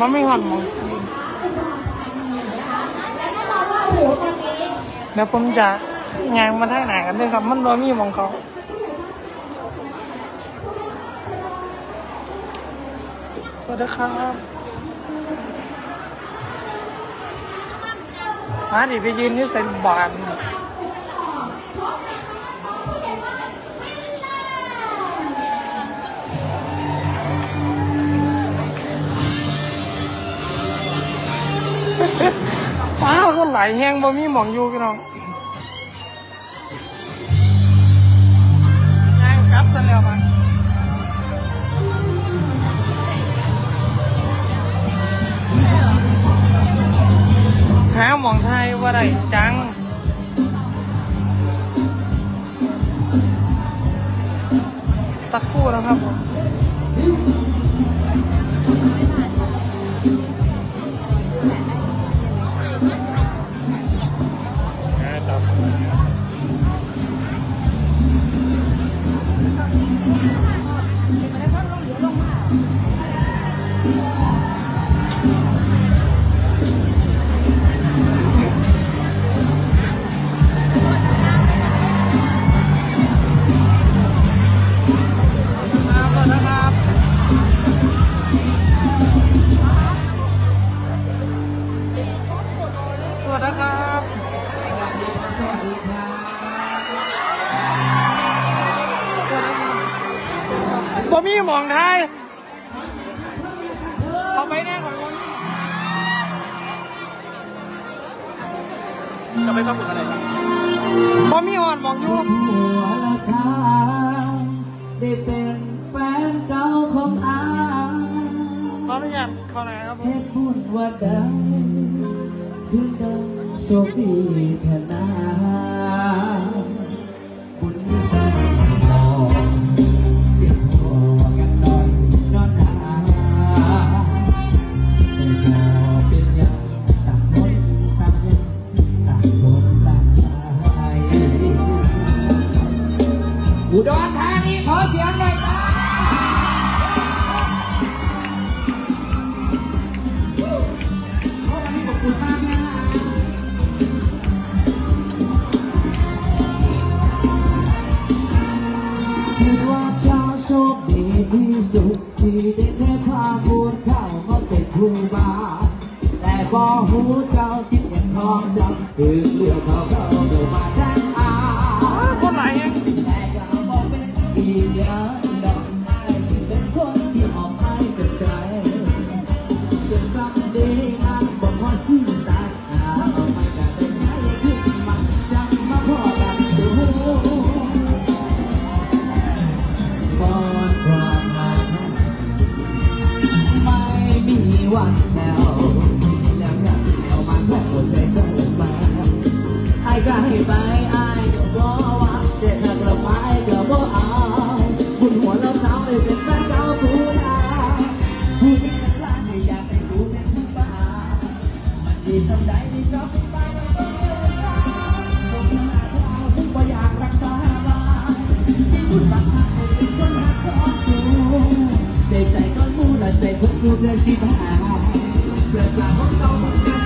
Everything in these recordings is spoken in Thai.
มันไม่หอนหมองสิเดี๋ยวผมจะงานมาทางไหนกันด้วยครับ มันรมีหมองเขาสวัสดีครับมาดิไปยืนที่ใส่บาน ป้าวก็ไหลแห้งบ่มีหมองอยู่พี่น้องงานกลับซะแล้วมันหาหมองไทยว่าไรจังสักครู่นะครับผม มีหมองไทยเอาไปแน่ก่อนบ่มีจะไม่ต้องฝึกอะไรครับบ่มีหอนหมองอยู่หัวละช้างได้เป็นแฟนเก่าของอาขออนุญาตเข้าไหนครับผมเฮ็ดบุญว่าได้ถึงดังโชคดีแทนนา ได้เทพาพูดเข้ามาเป็นครูบาแต่บ่หูเจ้าคิดอย่างของจำคือเลือกเขาเข้ามาแจ้งอาคนไหนแต่ก็บอกเป็นอีกอย่างดอก ไอ้ก็ให้ไปไอ้ก็บอกว่าเสียถ้ากลับไปก็บอกเอาบุญหัวเราสาวเลยเป็นแฟนเก่าผู้ใดผู้หญิงทั้งหลายไม่อยากให้กูเป็นผู้บ้ามันดีสำใดที่ชอบไปแล้วก็เลิกกันผมหาเราถึงบ่อยากรักษาไว้ที่บุญบังคับให้เป็นคนหักของกูได้ใจก้อนมูและใจคนกูเพื่อชีพหายเพื่อสร้างของเรามันกา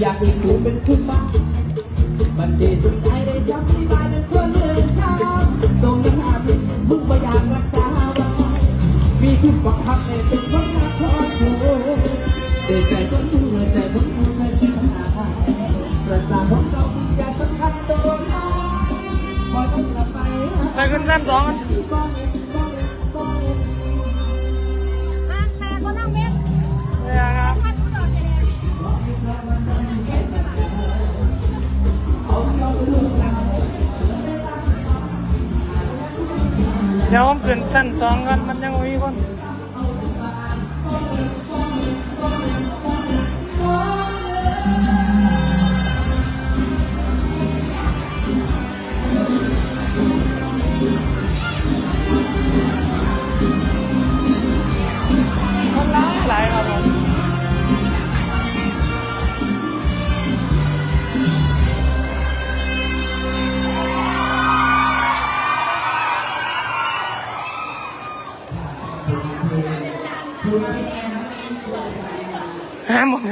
อยากให้คุณเป็นคุณบ้ามันดีสุดใจได้จำที่บ้านเป็นคนเดินทางส่งยังหาผิดมึงไม่อยากรักษาไว้มีคุณบังคับเอง เดี๋ยวผมขึ้นสั้นสองกันมันยังมี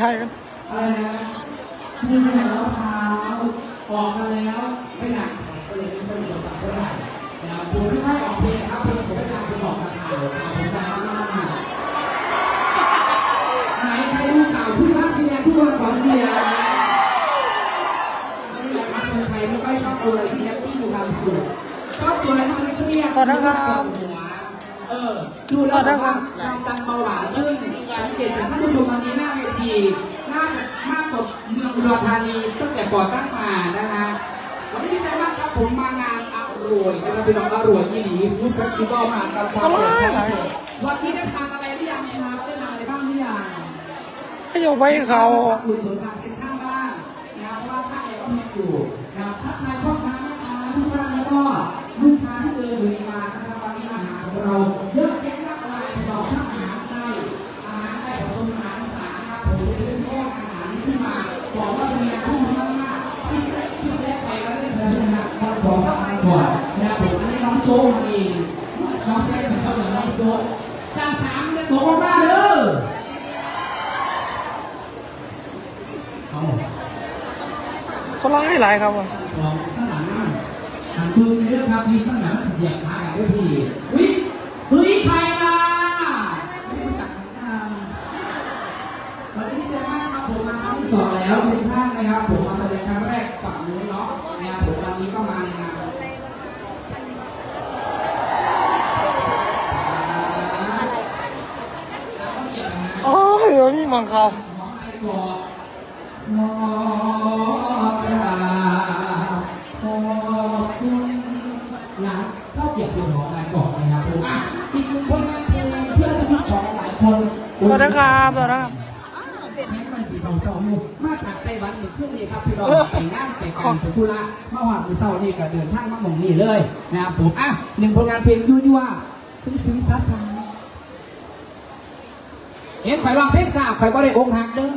หาหมองไทยกันอะไรนะมีหัวเท้าออกมาแล้วไม่หนักก็เลยไม่ต้องสบก็ได้นะผมไม่ให้ออกเพลงครับเพลงผมไม่ได้ไปบอกกับข่าวข่าวผมดราม่าไหนใครดูข่าวผู้ว่าพี่แดงทุกคนขอเสียงนี่แหละครับคนไทยไม่ค่อยชอบตัวอะไรที่แฮปปี้มีความสุขชอบตัวอะไรที่มันเครียดขอโทษครับ เออ ดูแล้วแบบว่าความดันเบาหวานขึ้นสังเกตจากท่านผู้ชมวันนี้หน้าเวทีน่าจะมากกว่าเมืองอุดรธานีตั้งแต่ก่อตั้งมานะคะวันนี้ดีใจมากครับผมมางานอร่อยนะครับเป็นน้องอร่อยยี่หลีฟู้ดเฟสติวัลมหากรรมความอร่อยความสดวันนี้ได้ทานอะไรหรือยังครับได้ทานอะไรบ้างหรือยังให้อยู่ไปเขาอุ่นตัวสารเซ็นทรัลบ้างนะครับเพราะว่าค่าแอร์ก็แพงอยู่นะครับทักทายพ่อค้าแม่ค้าทุกท่านแล้วก็ เราเยอะแยะมากมายเราทั้งอาหารไทยอาหารไทยผสมอาหารอีสานนะครับผมเลยเลือกข้ออาหารนี้ขึ้นมาบอกว่าเป็นงานที่ดีมากๆที่แซ่บที่แซ่บไปแล้วได้ชนะความสองสามก่อนนะครับผมอันนี้น้องโซ่เองน้องแซ่บเขาเหลือน้องโซ่จานสามเดือนโถมาเด้อเอาคนร้ายหลายครับผมสองข้างหลังนั่งหันปืนในเรื่องครับมีข้างหลังเสียบขากันด้วยทีวิเฮ้ยใครมาไม่รู้จักทาง วันนี้ดีใจมากครับผมมาครั้งที่สองแล้วเซ็นทรัลนะครับผมมาแสดงครั้งแรกฝั่งนู้นเนาะนะครับผมวันนี้ก็มาในงานแล้วก็เกี่ยวกับงานโอ้ยมีหมองเขาของไอ้กอดมอกราบขอบคุณหลังเข้าเกียรติของนายกอดนะครับผมอะอีกหนึ่งผลงานเพลงเพื่อชีวิตของหลายคน สวัสดีครับสวัสดีครับ ตีเสาเศร้าอยู่มาจากไต้หวันหรือเครื่องนี้ครับพี่น้องไปงานไปการไปธุระมื่อวานมือเศร้านี่ก็เดินทางมาหม่องนี่เลยนะครับผมอะหนึ่งผลงานเพลงยั่วยั่วๆซึ้งซาซาเห็นข่อยร้องเพลงสาบข่อยก็ได้อกหักเด้อ